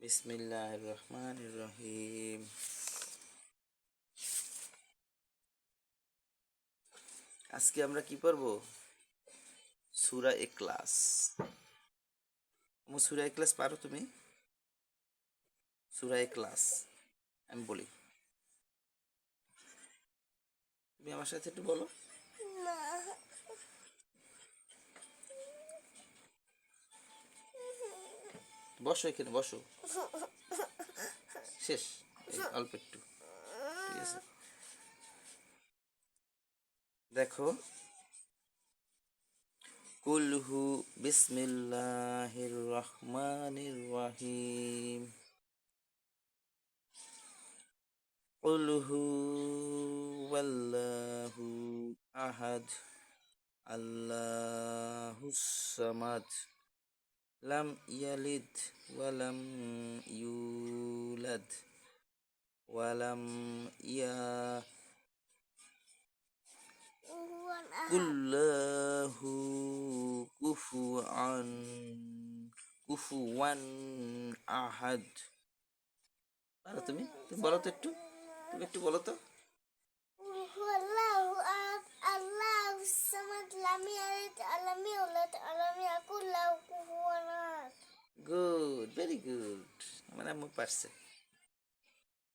বিসমিল্লাহ রহমান রহিম। আজকে আমরা কি পড়ব? সুরা এক্লাস সুরা এক্লাস পারো তুমি? সুরা এক্লাস আমি বলি। তুমি আমার সাথে একটু বলো। বসো এখানে, বসো। শেষ অল্প একটু। ঠিক আছে। দেখো। কুলহু বিসমিল্লাহির রহমানির রহিম কুলহু ওয়াল্লাহু আহাদ। আল্লাহুস Samad. lam yalid walam yulad walam ya kullahu kufuan kufuan ahad. Bara tumi tumi bara tettu tumi ekটু বলো তো আল্লাহু আল্লাহু Samad লামিয়াত আলামি ওলাত আলামি আকুল্লাহু কুফু mas não é meu parceiro.